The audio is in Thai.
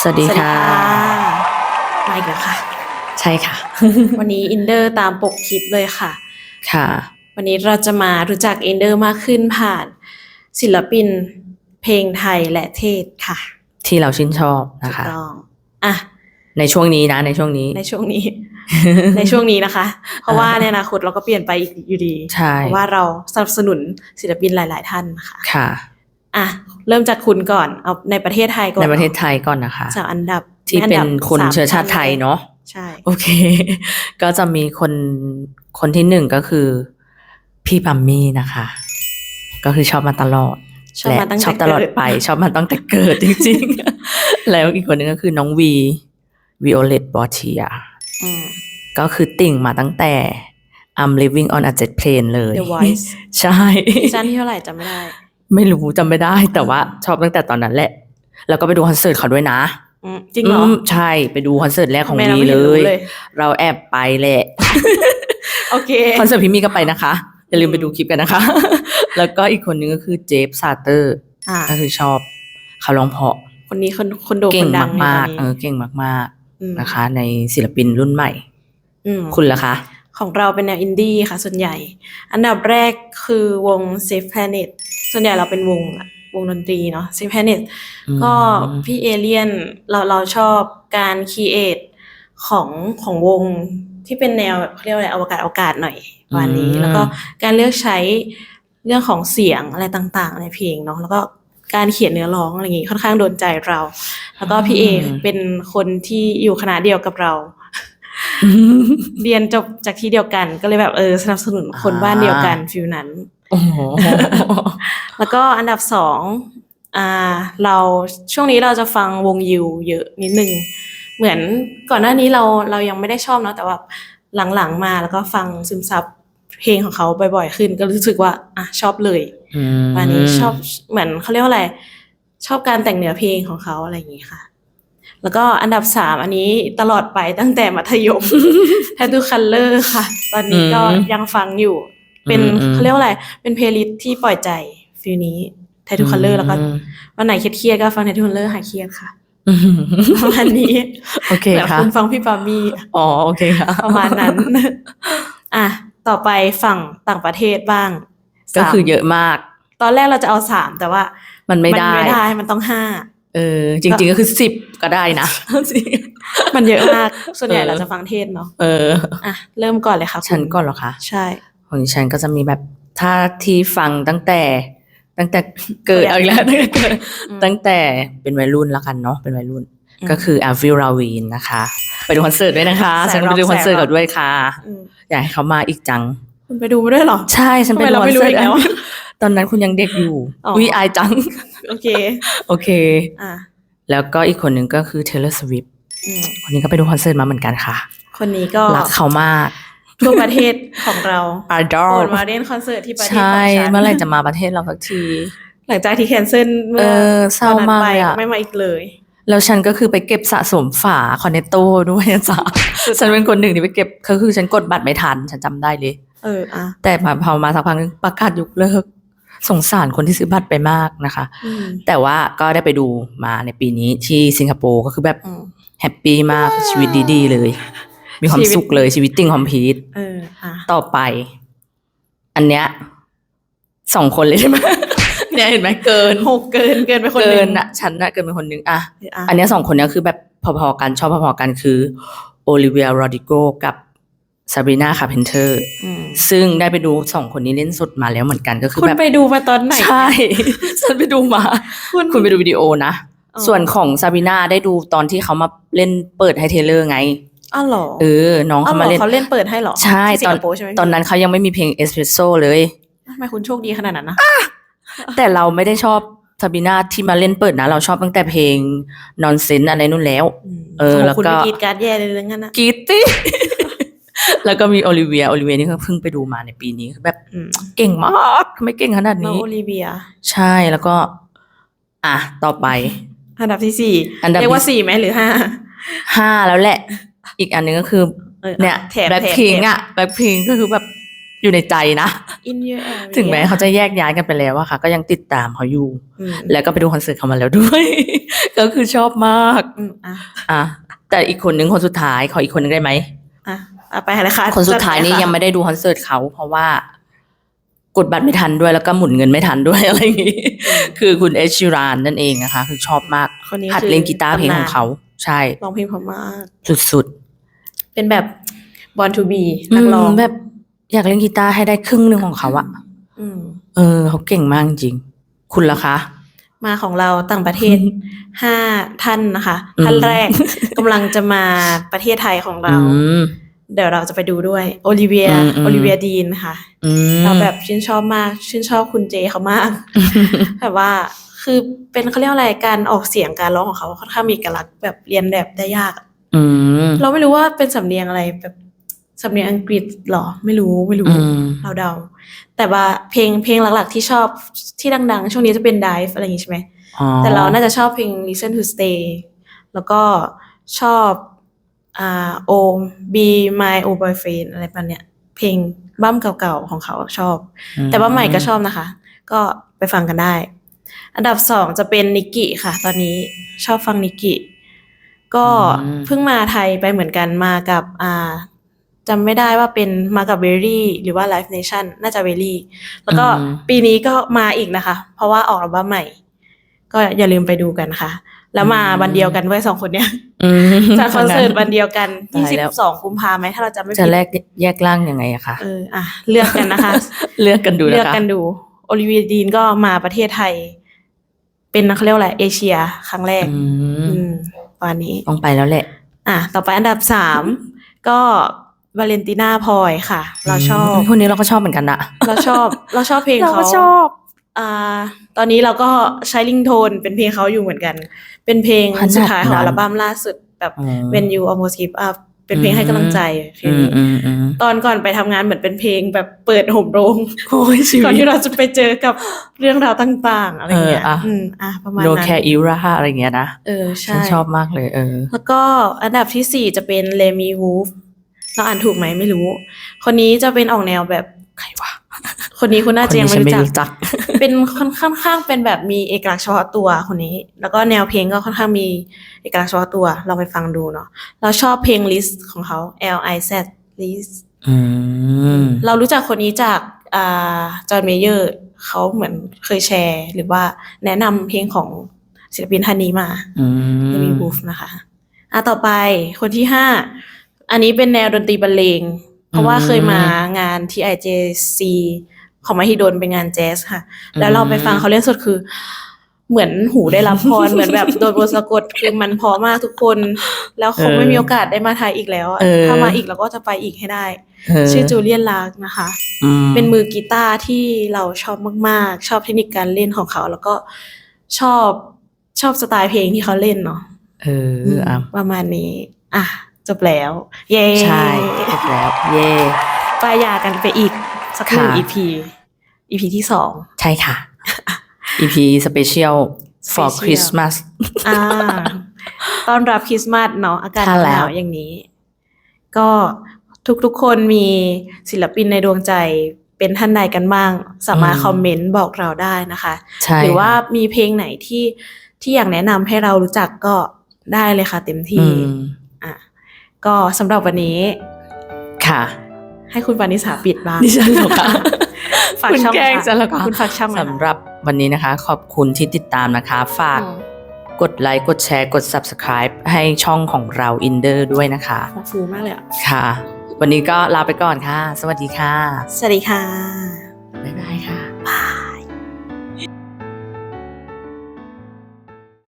สวัสดีค่ะ มาอีกแล้วค่ะ ใช่ค่ะ วันนี้อินเดอร์ตามปกคลิปเลยค่ะ ค่ะ วันนี้เราจะมารู้จักอินเดอร์มากขึ้นผ่าน ศิลปิน เพลงไทยและเทศค่ะ ที่เราชื่นชอบถูนะกคะต้องอะในช่วงนี้นะในช่วงนี้ ในช่วงนี้ ในช่วงนี้นะคะ เพราะว่าในอนาคตเราก็เปลี่ยนไปอีกอยู่ดีใช่เพราะว่าเราสนับสนุนศิลปินหลาย ๆ ท่านค่ะ ค่ะ อะ เริ่มจากคุณก่อนเอาในประเทศไทยก่อนในประเทศไทยก่อนนะคะสามอันดับที่อัเป็นดับคนสมเชื้อชาติไทยเนาะใช่โอเค ก็จะมีคนคนที่หนึ่งก็คือ พี่ปัมมี่นะคะ ก็คือชอบมาตลอดชอบมาตั้งและชแต่อบตลอดเกิดไป ชอบมาตั้งแต่เกิดจริงๆ แล้วอีกคนหนึงก็คือน้องวีวิโอเลตบอเทียอืมก็คือติ่งมาตั้งแต่ I'm living on a jet plane เลย The Voice ใช่ซีซั่นที่เท่าไหร่จำไม่ได้ ไม่รู้จำไม่ได้แต่ว่าชอบตั้งแต่ตอนนั้นแหละ แล้วก็ไปดูคอนเสิร์ตเขาด้วยนะอืมจริงเหรอมใช่ไปดูคอนเสิร์ตแรกของทำไมเราวีไม่เลเห็นรู้ยเลยเราแอบไปแหละโอเค คอนเสิร์ตพี่มีก็ไปนะคะ อย่าลืมไปดูคลิปกันนะคะ แล้วก็อีกคนนึงก็คือเจฟซาเตอร์อ่า ก็คือชอบเขาร้องเพราะคนนี้คนคนโด่งเก่คงนดังในมากตอนๆเอนี้อเก่งมากอืมๆนะคะ ในศิลปินรุ่นใหม่อืมคุณล่ะคะ ของเราเป็นแนวอินดี้ค่ะส่วนใหญ่ อันดับแรกคือวง Safe Planet ส่วนใหญ่เราเป็นวงอะวงดนตรีเนาะ Safe Planet อืมก็พี่เอเลียนเราเราชอบการคีเอทของของวงที่เป็นแนวแบบเขาเรียกว่าอะไรอวกาศอวกาศหน่อยประมาณนี้ แล้วก็การเลือกใช้เรื่องของเสียงอะไรต่างๆ ในเพลงเนาะแล้วก็การเขียนเนื้อร้องอะไรอย่างงี้ค่อนข้างโดนใจเรา แล้วก็พี่เอเป็นคนที่อยู่คณะเดียวกับเรา เรียนจบจากที่เดียวกันก็เลยแบบเออสนับสนุนคนบ้านเดียวกันฟิลนั้นโอ้โห แล้วก็อันดับสองอ่าเราช่วงนี้เราจะฟังวงยิวเยอะนิดนึง เหมือนก่อนหน้านี้เราเรายังไม่ได้ชอบเนาะแต่ว่าหลังๆมาแล้วก็ฟังซึมซับเพลงของเขาบ่อยๆขึ้น ก็รู้สึกว่าอะชอบเลยอืมวันนี้ชอบเหมือนเขาเรียกว่าอะไร ชอบการแต่งเนื้อเพลงของเขาอะไรอย่างนี้ค่ะ แล้วก็อันดับสามอันนี้ตลอดไปตั้งแต่มัธยม Tattoo Color ค่ะ ตอนนี้ก็อืมยังฟังอยู่ เป็นอืมอืมเขาเรียกว่าอะไร เป็นเพลย์ลิสต์ที่ปล่อยใจฟิลนี้ Tattoo Color แล้วก็อืมวันไหนเครียดๆก็ฟัง Tattoo Color หายเครียดค่ะอืมประมาณนี้โอเคแบบค่ะคุณฟังพี่ปามี่อ๋อโอเคค่ะประมาณนั้น อะต่อไปฝั่งต่างประเทศบ้าง ก็คือสามเยอะมาก ตอนแรกเราจะเอาสามแต่ว่า มันไม่ได้ไม่ได้มันต้องห้าเออ จริง ๆ ก็คือสิบก็ได้นะ มันเยอะมาก ส่วนใหญ่เออเราจะฟังเทศเนาะเอออะเริ่มก่อนเลยค่ะคุณฉันก่อนเหรอคะ ใช่ ของดิฉันก็จะมีแบบถ้าที่ฟังตั้งแต่ ตั้งแต่เกิดเกิดเอาอีกแล้วตั้งแต่เกิดอืมตั้งแต่เป็นวัยรุ่นแล้วกันเนาะเป็นวัยรุ่นอืมก็คืออาวิลราวีนนะคะ ไปดูคอนเสิร์ตด้วยนะคะสายฉันร็อกไปดูคอนเสิร์ตสายร็อกเขาด้วยค่ะอืมอยากให้เขามาอีกจังคุณไปดูมาด้วยเหรอ ใช่ฉันไปทำไมดูเราคอนไม่รู้เสิร์ตอีกแล้วตอนนั้นคุณยังเด็กอยู่อ๋อวิอายจัง โอเค โอเคอะแล้วก็อีกคนหนึ่งก็คือ Taylor Swift อืมคนนี้ก็ไปดูคอนเสิร์ตมาเหมือนกันค่ะ คนนี้ก็รักเขามาก ทั่วประเทศของเราอ d ดอโอลนมาเล่นคอนเสิร์ตที่ประเทศใช่ของฉันเมื่อไหร่จะมาประเทศเราสักที หลังจากที่แคนเซิลเมื่เออเศร้ามากวันนั้นไปเลยอะ ไม่มาอีกเลย แล้วฉันก็คือไปเก็บสะสมฝาคอนเนตโต้ด้วยนะจ๊ะสุดฉันเป็นคนหนึ่งที่ไปเก็บก็คือฉันกดบัตรไม่ทัน ฉันจำได้เลย เอออะแต่มาพอมาสักพักนึงประกาศยกเลิก สงสารคนที่ซื้อบัตรไปมากนะคะ อืมแต่ว่าก็ได้ไปดูมาในปีนี้ที่สิงคโปร์ก็คือแบบอืม แฮปปี้มากชีวิตดีๆเลย มีความชีวิตสุขเลยชีวิตจริงคอมพีทเอออะต่อไป อันเนี้ยสองคนเลยใช่ไหมเนี่ยเห็นไหมเกินหกเกินเกินไปคนหเกินึ่นงอะฉันอะเกินเป็นคนหนึ่งอะอะอันเนี้ยสองคนเนี้ยคือแบบพอๆกันชอบพอๆกันคือโอลิเวียโรดิโกกับซาบรีนาคาเพนเทอร์ อืมซึ่งได้ไปดูสองคนนี้เล่นสดมาแล้วเหมือนกันก็คือคุณแบบไปดูมาตอนไหน ใช่ ฉันไปดูมา คุณคุณไปดูวิดีโอนะ อ๋อ ส่วนของซาบรีนาได้ดูตอนที่เขามาเล่นเปิดให้เทเลอร์ไง อ้าวเหรอเออ น้องอ้าวเขาเหรมาอเล่นเขาเล่นเปิดให้เหรอใช่ที่สิตงอนคโปร์ใช่ไหมตอนนั้นเขายังไม่มีเพลงเอสเพรสโซเลยทำไมคุณโชคดีขนาดนั้นนะแต่เราไม่ได้ชอบซาบีนาที่มาเล่นเปิดนะ เราชอบตั้งแต่เพลงนอนเซนอะไรนู่นแล้วมเออโโหแล้วก็คุณไปกรีดการ์ดแย่เลยเรื่องนั้นนะกีตตี้ แล้วก็มีโอลิเวียโอลิเวียนี่ก็เพิ่งไปดูมาในปีนี้คือแบบอืมเก่งมากทำไมเก่งขนาดน้องนี้โอลิเวีย ใช่แล้วก็ อะต่อไป อันดับที่สี่อันดับเรียกว่าที่สี่ไหมหรือห้าห้าแล้วแแล้วแหละ อีกอันหนึงก็คือออเนี่ยแถบแบ็คแถบพิงแถบ อะแบ็คพิงก็คือแบบอยู่ในใจนะ in your area ถึงแม้เขาจะแยกย้ายกันไปแล้วอะค่ะ ก็ยังติดตามเขาอยู่ อืมแล้วก็ไปดูคอนเสิร์ตเขามาแล้วด้วย ก็คือชอบมาก อืมอะอะแต่อีกคนนึงคนสุดท้ายขออีกคนนึงได้ไหม อะเอาไปเลยค่ะคนสุดท้ายนี่จัไปค่ะยังไม่ได้ดูคอนเสิร์ตเขา เพราะว่ากดบัตรไม่ทันด้วยแล้วก็หมุนเงินไม่ทันด้วย อะไรอย่างงี้ คือคุณเอชชิรานนั่นเองนะคะ คือชอบมากคนนี้หัดคือเล่นกีตาร์เพลงของเขา ใช่ร้องเพลงเพราะมาก สุด เป็นแบบ born to be ๆนักร้อง มแบบ อยากเล่นกีตาร์ให้ได้ครึ่งหนึ่งของเขาอะอืม เออเขาเก่งมากจริง คุณล่ะคะ มาของเราต่างประเทศ ห้าท่านนะคะ อืม ท่านแรกกำลังจะมาประเทศไทยของเรา อืม เดี๋ยวเราจะไปดูด้วยโอลิเวียอืมอืม โอลิเวียดีนค่ะ อืม เราแบบชื่นชอบมาก ชื่นชอบคุณเจเขามาก แบบว่าคือเป็นเขาเรียกอะไรการออกเสียงการร้องของเขาค่อนข้างมีเอกลักษณ์แบบเรียนแบบได้ยากอะ อืม เราไม่รู้ว่าเป็นสำเนียงอะไรแบบสำเนียงอังกฤษหรอ ไม่รู้ไม่รู้ อืม เราเดา แต่ว่าเพลงเพลงหลัก ๆ ที่ชอบที่ดัง ๆ ช่วงนี้จะเป็น Dive อะไรอย่างงี้ใช่ไหม อ๋อแต่เราน่าจะชอบเพลง Listen to Stay แล้วก็ชอบอ่า O Be My Old Boyfriend อะไรประมาณเนี้ย เพลงบั้มเก่าๆ ของเขาชอบแต่ว่าใหม่ก็ชอบนะคะ ก็ไปฟังกันได้ อันดับสองจะเป็นนิกกี้ค่ะ ตอนนี้ชอบฟังนิกกี้ ก็อืมเพิ่งมาไทยไปเหมือนกันมากับอ่าจำไม่ได้ว่าเป็นมากับเวรี่หรือว่า Live Nation น่าจะเวรี่แล้วก็อืมปีนี้ก็มาอีกนะคะ เพราะว่าออกอัลบั้มใหม่ ก็อย่าลืมไปดูกันค่ะ แล้วมาวันเดียวกันด้วยสองคนเนี้ยอืมจัดคอนเสิร์ตวันเดียวกันตายแล้ว22กุมภาไหมถ้าเราจำไม่จะผิดแลกแยกร่างยังไงอะคะเอออะเลือกกันนะคะ เลือกกันดูเลืนะอกคะกันดูโอลิเวียดีนก็มาประเทศไทย เป็นเขาเรียกว่าอะไรเอเชีย ครั้งแรกอืม อืมวันนี้ ต้องไปแล้วแหละ อะ ต่อไปอันดับสามก็วาเลนติน่าพลอยค่ะ เราชอบคนนี้เราก็ชอบเหมือนกันนะเราชอบเราชอบเพลงเราเขาก็ชอบ อ่า ตอนนี้เราก็ใช้ลิงโทนเป็นเพลงเขาอยู่เหมือนกัน เป็นเพลงขนาดนั้นสุดท้ายของอัลบั้มล่าสุดแบบอืม When You Almost Give Up เป็นเพลงให้กำลังใจเพลอืงมนี้อืมอืมตอนก่อนไปทำงานเหมือนเป็นเพลงแบบเปิดห่มโรงโอ้ยชีก่อนวิที่ตเราจะไปเจอกับเรื่องราวต่าง ๆ อะไรเงี้ยเอออะอืมอะประมาณโนนั้นแคอิราอะไรอย่างเงี้ยนะเออฉัใช่นชอบมากเลยเออ แล้วก็อันดับที่สี่จะเป็นเลมีวูฟเราอ่านถูกไหมไม่รู้ คนนี้จะเป็นออกแนวแบบใครวะคนนี้คุณน่าคนจะยันี้งฉันไม่ไม่รู้จักรู้จัก เป็นค่อนค่อนข้างเป็นแบบมีเอกลักษณ์เฉพาะตัวคนนี้ แล้วก็แนวเพลงก็ค่อนข้างมีเอกลักษณ์เฉพาะตัวลองไปฟังดูเนาะเราชอบเพลง list ของเขา L I Z list อืมเรารู้จักคนนี้จากอ่าจอห์นเมเยอร์เขาเหมือนเคยแชร์ หรือว่าแนะนำเพลงของศิลปินท่านนี้มาอืจะมมีบูฟนะคะอะต่อไปคนที่ห้าอันนี้เป็นแนวดนตรีบรรเลง เพราะว่าเคยมางาน TIJC ของมหิดลเป็นงานแจ๊สค่ะ แล้วเราไปฟังเขาเล่นสดคือ เหมือนหูได้รับพรเหมือนแบบโดนบทสะกดคือมันเพอมากทุกคน แล้วคงไม่มีโอกาสได้มาไทยอีกแล้วอะเออถ้ามาอีกเราก็จะไปอีกให้ได้เออชื่อจูเลียนลาร์กนะคะมเป็นมือกีตาร์ที่เราชอบมากๆ ชอบเทคนิคการเล่นของเขา แล้วก็ชอบชอบสไตล์เพลงที่เขาเล่นเนาะเอออะประมาณนี้ อะจบแล้ว เย้ใช่จบแล้ว เย่ป้ายยากันไปอีก สักหนึ่งค่ะ EP EP ที่สองใช่ค่ะ EP special for Special Christmas อ่าต้อนรับคริสต์มาสเนาะอากาศใช่หแล้วนาวๆอย่างนี้ ก็ทุกๆคนมีศิลปินในดวงใจเป็นท่านใดกันบ้าง สามารถคอมเมนต์บอกเราได้นะคะใช่หรือว่ามีเพลงไหนที่ที่อยากแนะนำให้เรารู้จักก็ได้เลยค่ะเต็มอืที่มอะก็สำหรับวันนี้ค่ะ ให้คุณวานิสาปิดบ้างดิฉันเหรอคะฝากคุณช่องแกล้งค่ะฉันเหรอคะคุณฝากช่องหน่อยค่ะสำหรับวันนี้นะคะ ขอบคุณที่ติดตามนะคะ ฝากอืมกดไลค์กดแชร์กด subscribe ให้ช่องของเรา Inder ด้วยนะคะมาฟูมากเลยอะค่ะ วันนี้ก็ลาไปก่อนค่ะ สวัสดีค่ะ สวัสดีค่ะ บ๊ายบายค่ะบาย